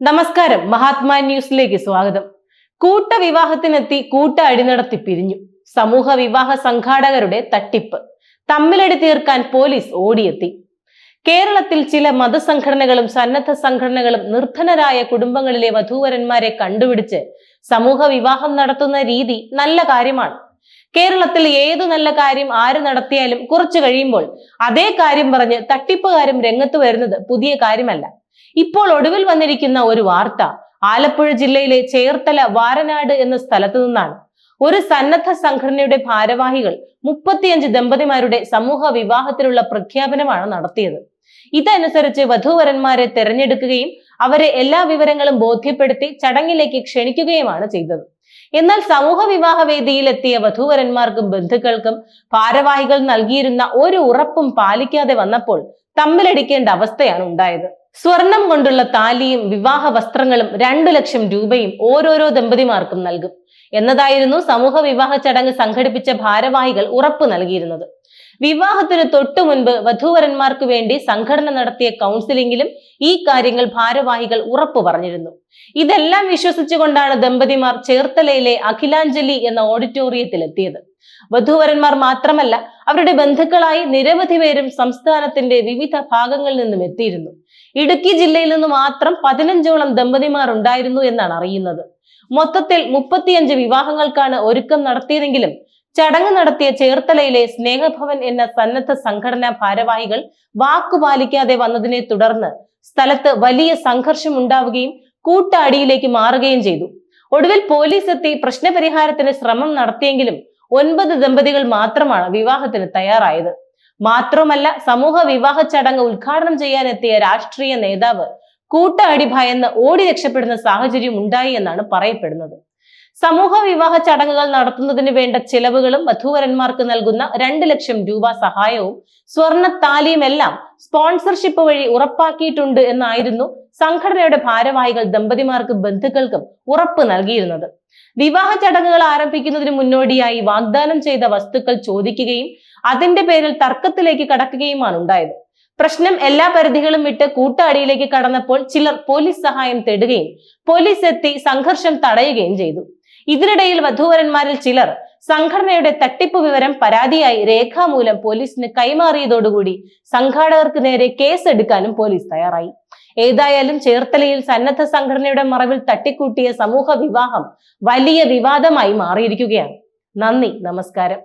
നമസ്കാരം. മഹാത്മാ ന്യൂസിലേക്ക് സ്വാഗതം. കൂട്ടവിവാഹത്തിനെത്തി കൂട്ട അടിനടത്തി പിരിഞ്ഞു. സമൂഹ വിവാഹ സംഘാടകരുടെ തട്ടിപ്പ്. തമ്മിലടി തീർക്കാൻ പോലീസ് ഓടിയെത്തി. കേരളത്തിൽ ചില മതസംഘടനകളും സന്നദ്ധ സംഘടനകളും നിർധനരായ കുടുംബങ്ങളിലെ വധൂവരന്മാരെ കണ്ടുപിടിച്ച് സമൂഹ വിവാഹം നടത്തുന്ന രീതി നല്ല കാര്യമാണ്. കേരളത്തിൽ ഏതു നല്ല കാര്യം ആര് നടത്തിയാലും കുറച്ചു കഴിയുമ്പോൾ അതേ കാര്യം പറഞ്ഞ് തട്ടിപ്പുകാരും രംഗത്ത് വരുന്നത് പുതിയ കാര്യമല്ല. ഇപ്പോൾ ഒടുവിൽ വന്നിരിക്കുന്ന ഒരു വാർത്ത ആലപ്പുഴ ജില്ലയിലെ ചേർത്തല വാരനാട് എന്ന സ്ഥലത്തു നിന്നാണ്. ഒരു സന്നദ്ധ സംഘടനയുടെ ഭാരവാഹികൾ മുപ്പത്തിയഞ്ച് ദമ്പതിമാരുടെ സമൂഹ വിവാഹത്തിലുള്ള പ്രഖ്യാപനമാണ് നടത്തിയത്. ഇതനുസരിച്ച് വധൂവരന്മാരെ തെരഞ്ഞെടുക്കുകയും അവരെ എല്ലാ വിവരങ്ങളും ബോധ്യപ്പെടുത്തി ചടങ്ങിലേക്ക് ക്ഷണിക്കുകയുമാണ് ചെയ്തത്. എന്നാൽ സമൂഹ വിവാഹ വേദിയിൽ എത്തിയ വധൂവരന്മാർക്കും ബന്ധുക്കൾക്കും ഭാരവാഹികൾ നൽകിയിരുന്ന ഒരു ഉറപ്പും പാലിക്കാതെ വന്നപ്പോൾ തമ്മിലടിക്കേണ്ട അവസ്ഥയാണ് ഉണ്ടായത്. സ്വർണം കൊണ്ടുള്ള താലിയും വിവാഹ വസ്ത്രങ്ങളും രണ്ടു ലക്ഷം രൂപയും ഓരോരോ ദമ്പതിമാർക്കും നൽകും. എന്നതായിരുന്നു സമൂഹ വിവാഹ ചടങ്ങ് സംഘടിപ്പിച്ച ഭാരവാഹികൾ ഉറപ്പ് നൽകിയിരുന്നത്. വിവാഹത്തിന് തൊട്ടു മുൻപ് വധൂവരന്മാർക്ക് വേണ്ടി സംഘടന നടത്തിയ കൗൺസിലിംഗിലും ഈ കാര്യങ്ങൾ ഭാരവാഹികൾ ഉറപ്പു പറഞ്ഞിരുന്നു. ഇതെല്ലാം വിശ്വസിച്ചുകൊണ്ടാണ് ദമ്പതിമാർ ചേർത്തലയിലെ അഖിലാഞ്ജലി എന്ന ഓഡിറ്റോറിയത്തിൽ എത്തിയത് വധൂവരന്മാർ മാത്രമല്ല അവരുടെ ബന്ധുക്കളായി നിരവധി പേരും സംസ്ഥാനത്തിന്റെ വിവിധ ഭാഗങ്ങളിൽ നിന്നും എത്തിയിരുന്നു. ഇടുക്കി ജില്ലയിൽ നിന്ന് മാത്രം പതിനഞ്ചോളം ദമ്പതിമാർ ഉണ്ടായിരുന്നു എന്നാണ് അറിയുന്നത്. മൊത്തത്തിൽ മുപ്പത്തിയഞ്ച് വിവാഹങ്ങൾക്കാണ് ഒരുക്കം നടത്തിയതെങ്കിലും ചടങ്ങ് നടത്തിയ ചേർത്തലയിലെ സ്നേഹഭവൻ എന്ന സന്നദ്ധ സംഘടനാ ഭാരവാഹികൾ വാക്കുപാലിക്കാതെ വന്നതിനെ തുടർന്ന് സ്ഥലത്ത് വലിയ സംഘർഷം ഉണ്ടാവുകയും കൂട്ടാടിയിലേക്ക് മാറുകയും ചെയ്തു. ഒടുവിൽ പോലീസ് എത്തി പ്രശ്നപരിഹാരത്തിന് ശ്രമം നടത്തിയെങ്കിലും ഒൻപത് ദമ്പതികൾ മാത്രമാണ് വിവാഹത്തിന് തയ്യാറായത്. മാത്രമല്ല സമൂഹ വിവാഹ ചടങ്ങ് ഉദ്ഘാടനം ചെയ്യാനെത്തിയ രാഷ്ട്രീയ നേതാവ് കൂട്ടാടി ഭയന്ന് ഓടി രക്ഷപ്പെടുന്ന സാഹചര്യം ഉണ്ടായി എന്നാണ് പറയപ്പെടുന്നത്. സമൂഹ വിവാഹ ചടങ്ങുകൾ നടത്തുന്നതിന് വേണ്ട ചിലവുകളും വധൂവരന്മാർക്ക് നൽകുന്ന രണ്ട് ലക്ഷം രൂപ സഹായവും സ്വർണ താലിയും എല്ലാം സ്പോൺസർഷിപ്പ് വഴി ഉറപ്പാക്കിയിട്ടുണ്ട് എന്നായിരുന്നു സംഘടനയുടെ ഭാരവാഹികൾ ദമ്പതിമാർക്ക് ബന്ധുക്കൾക്കും ഉറപ്പ് നൽകിയിരുന്നത്. വിവാഹ ചടങ്ങുകൾ ആരംഭിക്കുന്നതിന് മുന്നോടിയായി വാഗ്ദാനം ചെയ്ത വസ്തുക്കൾ ചോദിക്കുകയും അതിന്റെ പേരിൽ തർക്കത്തിലേക്ക് കടക്കുകയുമാണ് ഉണ്ടായത്. പ്രശ്നം എല്ലാ പരിധികളും വിട്ട് കൂട്ടാടിയിലേക്ക് കടന്നപ്പോൾ ചിലർ പോലീസ് സഹായം തേടുകയും പോലീസ് എത്തി സംഘർഷം തടയുകയും ചെയ്തു. ഇതിനിടയിൽ വധൂവരന്മാരിൽ ചിലർ സംഘടനയുടെ തട്ടിപ്പ് വിവരം പരാതിയായി രേഖാമൂലം പോലീസിന് കൈമാറിയതോടുകൂടി സംഘാടകർക്ക് നേരെ കേസ് കേസെടുക്കാനും പോലീസ് തയ്യാറായി. ഏതായാലും ചേർത്തലയിൽ സന്നദ്ധ സംഘടനയുടെ മറവിൽ തട്ടിക്കൂട്ടിയ സമൂഹ വിവാഹം വലിയ വിവാദമായി മാറിയിരിക്കുകയാണ്. നന്ദി നമസ്കാരം.